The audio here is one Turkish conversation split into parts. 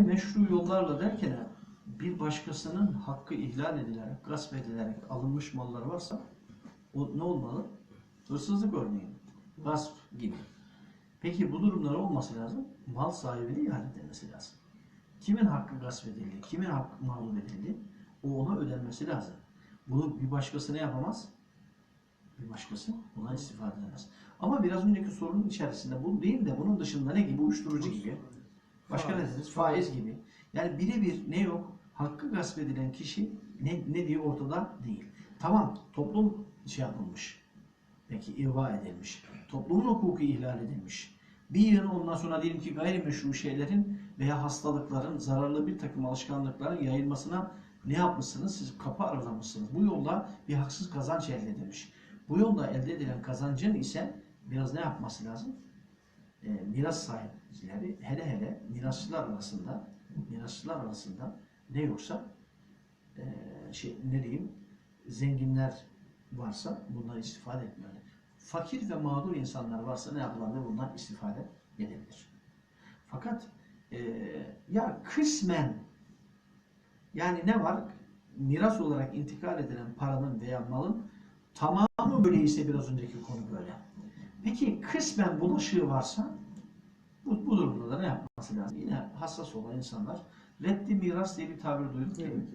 meşru yollarla derken bir başkasının hakkı ihlal edilerek, gasp edilerek alınmış mallar varsa o ne olmalı? Hırsızlık örneğin, gasp gibi. Peki bu durumlar olması lazım. Mal sahibine iade edilmesi lazım. Kimin hakkı gasp edildi, kimin hakkı mağlup edildi o ona ödenmesi lazım. Bunu bir başkası ne yapamaz? Bir başkası bundan istifade edemez. Ama biraz önceki sorunun içerisinde bu değil de bunun dışında ne gibi? Uyuşturucu gibi. Başka ne dediniz? Faiz gibi. Yani birebir ne yok? Hakkı gasp edilen kişi ne, ne diye ortada değil. Tamam toplum şey yapılmış. Peki ihva edilmiş. Toplumun hukuku ihlal edilmiş. Bir yıl ondan sonra diyelim ki gayrimeşru şeylerin veya hastalıkların, zararlı bir takım alışkanlıkların yayılmasına ne yapmışsınız? Siz kapı aralamışsınız. Bu yolda bir haksız kazanç elde edilmiş. Bu yolda elde edilen kazancın ise biraz ne yapması lazım? E, miras sahipleri hele hele mirasçılar arasında mirasçılar arasında ne yoksa e, şey ne diyeyim zenginler varsa bundan istifade etmeli. Fakir ve mağdur insanlar varsa ne yapılabilir? Bundan istifade edebilir. Fakat e, ya kısmen yani ne var? Miras olarak intikal edilen paranın veya malın tamamı böyleyse biraz önceki konu böyle. Peki kısmen bulaşığı varsa bu, bu durumda da ne yapması lazım? Yine hassas olan insanlar reddi miras diye bir tabir duyduk değil mi?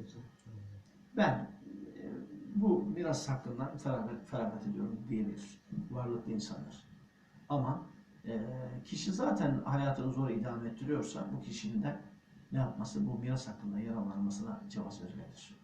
Ben e, bu miras hakkından feragat, feragat ediyorum diyebilir varlıklı insanlar. Ama e, kişi zaten hayatını zor idame ettiriyorsa bu kişinin de ne yapması? Bu miras hakkında yararlanmasına cevaz verilebilir.